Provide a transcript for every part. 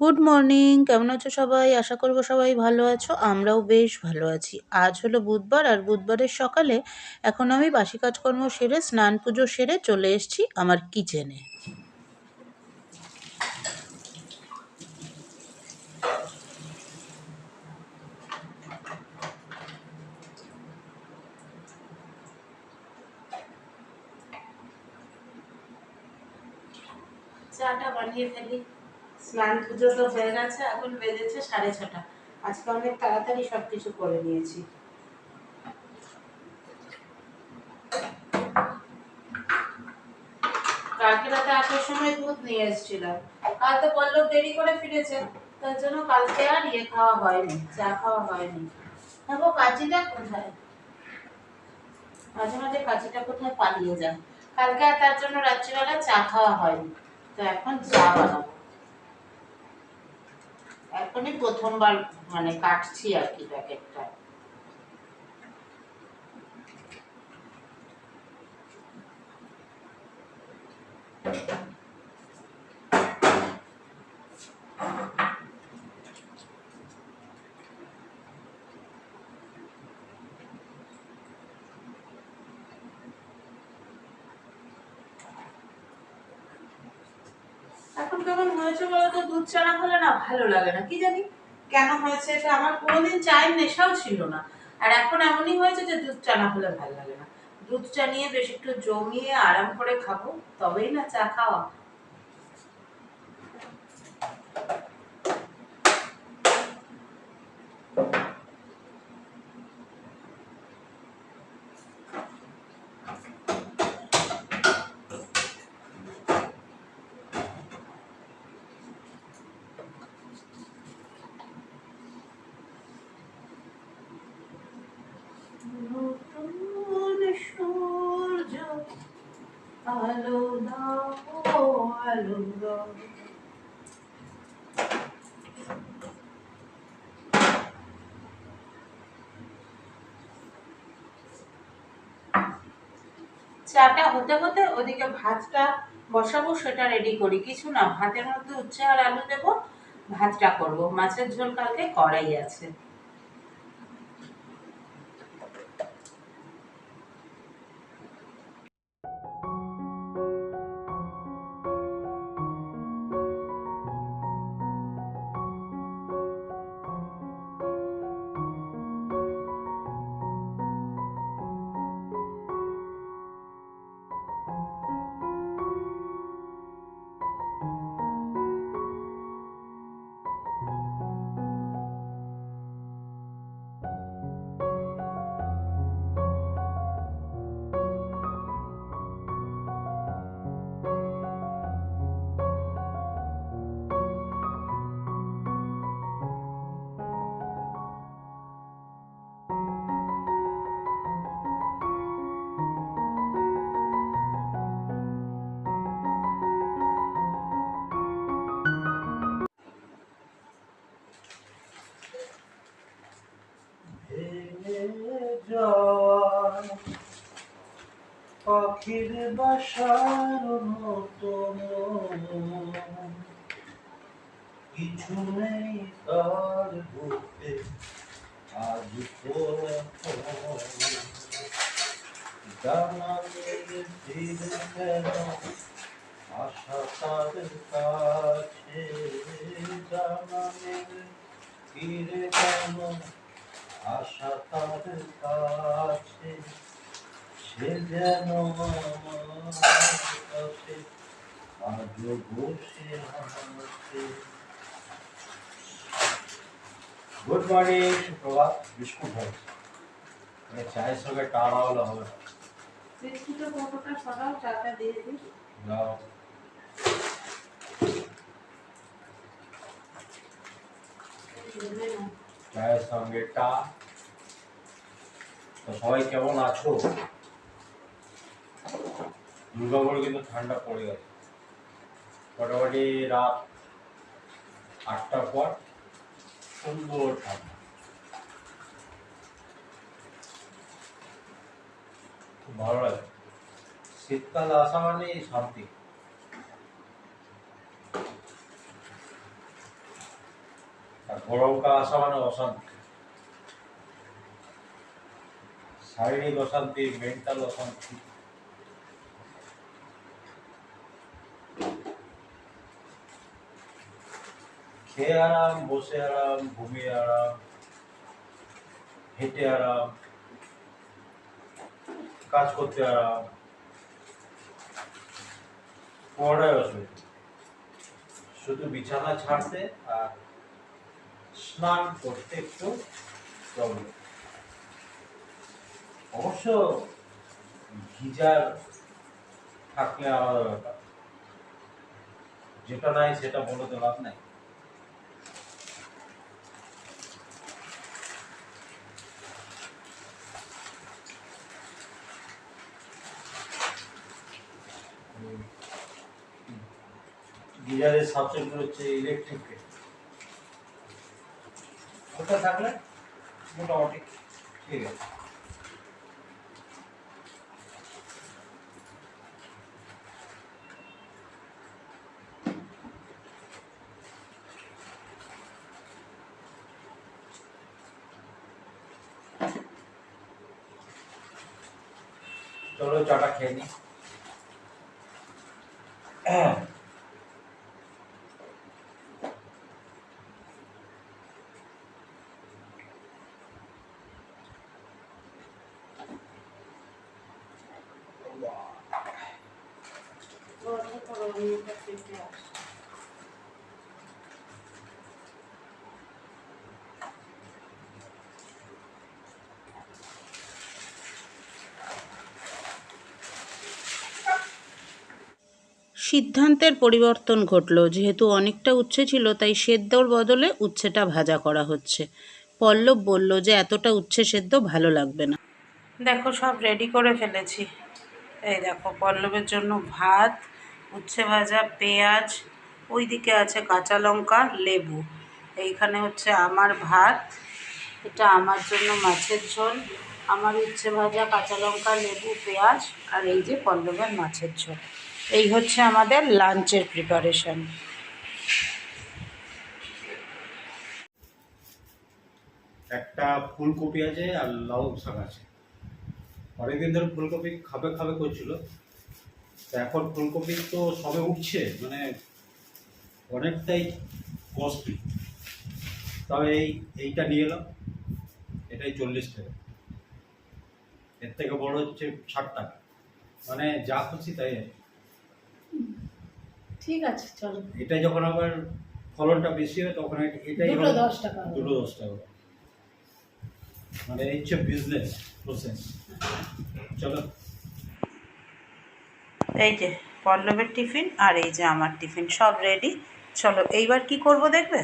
Good morning কেমন আছো সবাই? আশা করব সবাই ভালো আছো, আমরাও বেশ ভালো আছি। আজ হলো বুধবার আর বুধবারের সকালে এখন আমি বাসি কাজকর্ম সেরে, স্নান পুজো সেরে চলে এসেছি আমার কিচেনে চাটা বানিয়ে ফেলি। স্নান পুজো তো হয়ে গেছে এখন বেজেছে সাড়ে ছটা। আজকে অনেক তাড়াতাড়ি সব কিছু করে নিয়েছি। কালকে রাতে আসার সময় দুধ নিয়ে এসেছিলাম। কাল তো পল্লব দেরি করে ফিরেছে, তার জন্য কালকে আর ইয়ে খাওয়া হয়নি, চা খাওয়া হয়নি। দেখো কাচিটা কোথায়? মাঝে মাঝে কাচিটা কোথায় পালিয়ে যায়। কালকে আর তার জন্য রাত্রিবেলা চা খাওয়া হয়নি, তো এখন চা বানাবো। এখনই প্রথমবার মানে কাটছি আর কি প্যাকেটটা। এখন কেমন হয়েছে বলতো, দুধ চানা হলে না ভালো লাগে না। কি জানি কেন হয়েছে এটা আমার কোনোদিন চায়ের নেশাও ছিল না। আর এখন এমনই হয়েছে যে দুধ চানা হলে ভালো লাগে না। দুধ চা নিয়ে বেশ একটু জমিয়ে আরাম করে খাব, তবেই না চা খাওয়া। আলো দাও আলো দাও চাটা হতে হতে ওদিকে ভাতটা বসাবো, সেটা রেডি করি। কিছু না, ভাতের মধ্যে উচ্ছে আর আলু দেবো, ভাতটা করব। মাছের ঝোল কালকে করাই আছে। যাওয়া পাখির বাসার মতন কিছু নেই তার বুকে, আজ জানালে ফির কেন আশা তার কাছে। জানালে ফিরে কেন আশা তার কাছে সে যেন আমার কাছে আজও বসে আছে গুড মর্নিং সুপ্রভাত বিস্কুট হয় মানে চায়ের সঙ্গে টানা হলে হবে না। বিস্কুটের কৌটোটা সরাও চাটা দিয়ে দিই যাও দেবে না সঙ্গে টা। সবাই কেমন আছো? দুর্গাপুরে কিন্তু ঠান্ডা পড়ে গেছে। মোটামুটি রাত আটটার পর সুন্দর ঠান্ডা। খুব ভালো লাগে। শীতকাল আসা মানেই শান্তি। গরমকাল আসা অশান্তি। শারীরিক অশান্তি, মেন্টাল অশান্তি। খেয়ে আরাম, বসে আরাম, ঘুমিয়ে আরাম, হেঁটে আরাম, কাজ করতে আরাম, পড়ায় অসুবিধা। শুধু বিছানা ছাড়তে আর স্নান করতে একটু প্রবলেম অবশ্য গিজার থাকলে আলাদা ব্যাপার। যেটা নাই সেটা বলে তো লাভ নাই। গিজারের সাবজেক্ট হচ্ছে ইলেকট্রিক ওটা থাকলে মোটামুটি ঠিক আছে। চলো চাটা খেয়ে নি বন্ধ করো, আমি এটা ফেটে আসি। সিদ্ধান্তের পরিবর্তন ঘটলো। যেহেতু অনেকটা উচ্ছে ছিল, তাই সেদ্ধর বদলে উচ্ছেটা ভাজা করা হচ্ছে। পল্লব বলল যে, এতটা উচ্ছে সেদ্ধ ভালো লাগবে না। দেখো, সব রেডি করে ফেলেছি। এই দেখো, পল্লবের জন্য ভাত উচ্ছে ভাজা, পেঁয়াজ, ওইদিকে আছে কাঁচা লঙ্কা, লেবু। এইখানে হচ্ছে আমার ভাত, এটা আমার জন্য মাছের ঝোল। আমার উচ্ছে ভাজা, কাঁচা লঙ্কা, লেবু, পেঁয়াজ আর এই যে পল্লবের মাছের ঝোল। এই হচ্ছে আমাদের লাঞ্চের প্রিপারেশন একটা ফুলকপি আছে আর লাউ শাক আছে। অনেকদিন ধরে ফুলকপি খাবে খাবে করছিল। এখন ফুলকপি তো সবে উঠছে মানে অনেকটাই কস্টলি তবে এই এইটা নিয়ে এলাম এটাই চল্লিশ টাকা। এর থেকে বড় হচ্ছে ষাট টাকা। মানে যা খুশি তাই। ঠিক আছে চলো। এটা যখন আবার ফলনটা বেশি হয় তখন এটাই দুটো দশ টাকা। দুটো দশ টাকা। মানে এই হচ্ছে বিজনেস প্রসেস চলো। এই যে পল্লবের টিফিন আর এই যে আমার টিফিন সব রেডি চলো, এইবার কি করব দেখবে?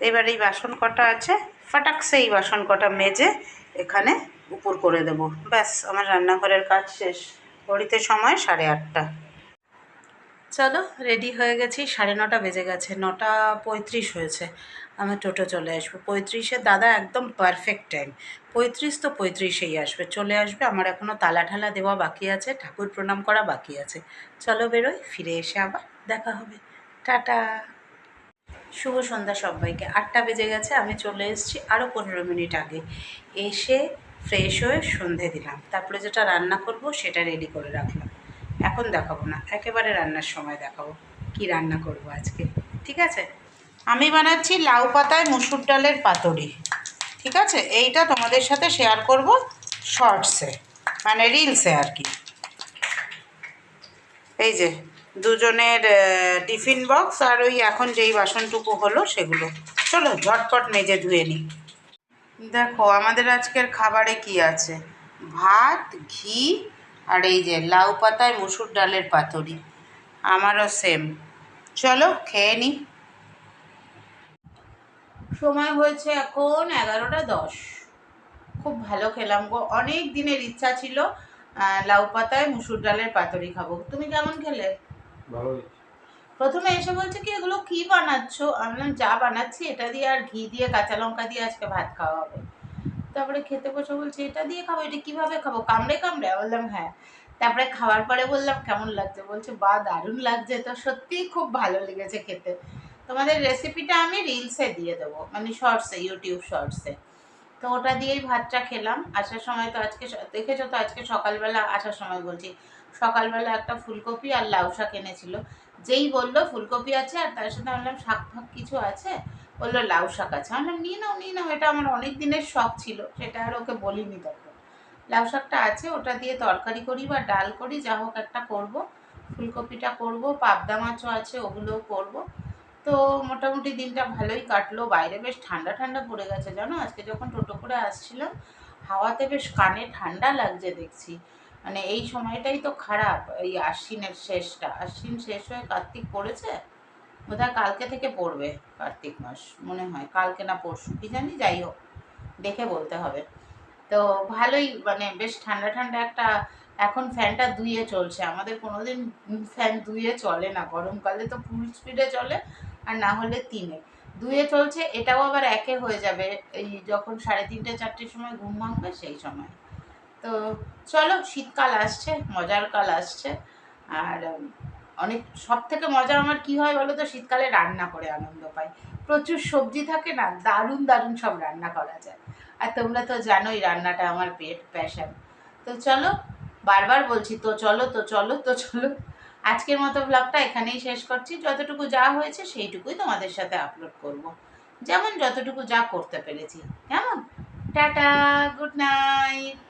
এবার এই বাসন কটা আছে ফাটাকসে এই বাসন কটা মেজে এখানে উপর করে দেব। ব্যাস, আমার রান্নাঘরের কাজ শেষ। ঘড়িতে সময় সাড়ে আটটা। চলো রেডি হয়ে গেছি, সাড়ে নটা বেজে গেছে, নটা পঁয়ত্রিশ হয়েছে। আমার টোটো চলে আসব। পঁয়ত্রিশে দাদা একদম পারফেক্ট টাইম পঁয়ত্রিশ তো পঁয়ত্রিশেই আসবে, চলে আসবে। আমার এখনও তালা ঠালা দেওয়া বাকি আছে, ঠাকুর প্রণাম করা বাকি আছে। চলো বেরোই, ফিরে এসে আবার দেখা হবে। টাটা। শুভ সন্ধ্যা সবাইকে। আটটা বেজে গেছে, আমি চলে এসেছি আরও পনেরো মিনিট আগে। এসে ফ্রেশ হয়ে সন্ধে দিলাম। তারপরে যেটা রান্না করব সেটা রেডি করে রাখলাম। এখন দেখাবো না, একেবারে রান্নার সময় দেখাবো কি রান্না করব আজকে। ঠিক আছে? আমি বানাচ্ছি লাউ পাতায় মুসুর ডালের পাতুরি। ঠিক আছে? এইটা তোমাদের সাথে শেয়ার করব শর্টসে মানে রিলসে আর কি। এই যে, দুজনের টিফিন বক্স আর ওই এখন যেই বাসনটুকু হলো সেগুলো। চলো, ঝটপট মেজে ধুয়ে নিই দেখো, আমাদের আজকের খাবারে কি আছে? ভাত, ঘি আর এই যে লাউ পাতায় মুসুর ডালের পাতুরি। আমারও সেম চলো, খেয়ে নিই সময় হয়েছে এখন এগারোটা দশ। খুব ভালো খেলাম গো অনেক দিনের ইচ্ছা ছিল লাউ পাতায় মুসুর ডালের পাতুরি খাব। তুমি কেমন খেলে? ভালো প্রথমে এসে বলছে কি এগুলো কি বানাচ্ছো? আমি যা বানাচ্ছি এটা দিয়ে আর ঘি দিয়ে কাঁচা লঙ্কা দিয়ে আজকে ভাত খাওয়া হবে। তারপরে খেতে বসে বলছে এটা দিয়ে খাব এটা কীভাবে খাব? কামড়ে কামড়ে বললাম হ্যাঁ। তারপরে খাওয়ার পরে বললাম কেমন লাগছে? বলছে বা দারুণ লাগছে। তো সত্যিই খুব ভালো লেগেছে খেতে। তোমাদের রেসিপিটা আমি রিলসে দিয়ে দেবো মানে শর্টসে ইউটিউব শর্টসে তো ওটা দিয়েই ভাতটা খেলাম। আসার সময় তো আজকে দেখেছ তো আজকে সকালবেলা আসার সময় বলছি, সকালবেলা একটা ফুলকপি আর লাউ শাক এনেছিল। যেই বলল ফুলকপি আছে আর তার সাথে বললাম, শাক ফাক কিছু আছে? বলল, লাউ শাক আছে। আমি বললাম, নিয়ে নাও নিয়ে নাও, এটা আমার অনেক দিনের শখ ছিল, সেটা আর ওকে বলিনি তখন। লাউ শাকটা আছে, ওটা দিয়ে তরকারি করি বা ডাল করি, যা হোক একটা করব। ফুলকপিটা করব, পাবদা মাছও আছে, ওগুলোও করব। তো মোটামুটি দিনটা ভালোই কাটলো। বাইরে বেশ ঠান্ডা ঠান্ডা পড়ে গেছে, জানো? আজকে যখন টোটো করে আসছিলাম, হাওয়াতে বেশ কানে ঠান্ডা লাগছে দেখছি। মানে এই সময়টাই তো খারাপ, এই আশ্বিনের শেষটা। আশ্বিন শেষ হয়ে কার্তিক পড়েছে? বোধহয় কালকে থেকে পড়বে কার্তিক মাস, মনে হয়। কালকে না পরশু, কি জানি, যাই হোক, দেখে বলতে হবে। তো ভালোই মানে বেশ ঠান্ডা ঠান্ডা একটা, এখন ফ্যানটা দুইয়ে চলছে। আমাদের কোনোদিন ফ্যান দুইয়ে চলে না, গরমকালে তো ফুল স্পিডে চলে। আর না হলে তিনে। দুয়ে চলছে, এটাও আবার একে হয়ে যাবে। এই যখন সাড়ে তিনটে, চারটের সময় ঘুম ভাঙবে, সেই সময়। তো চলো, শীতকাল আসছে, মজার কাল আসছে। আর অনেক সব থেকে মজা আমার কি হয় বলো তো? শীতকালে রান্না করে আনন্দ পাই। প্রচুর সবজি থাকে না, দারুণ দারুণ সব রান্না করা যায়। আর তোমরা তো জানোই রান্নাটা আমার পেট, প্যাশন। তো চলো, বারবার বলছি, তো চলো তো চলো তো চলো। আজকের মতো ব্লগটা এখানেই শেষ করছি। যতটুকু যা হয়েছে সেইটুকুই তোমাদের সাথে আপলোড করব। যেমন যতটুকু যা করতে পেরেছি। কেমন? Tata good night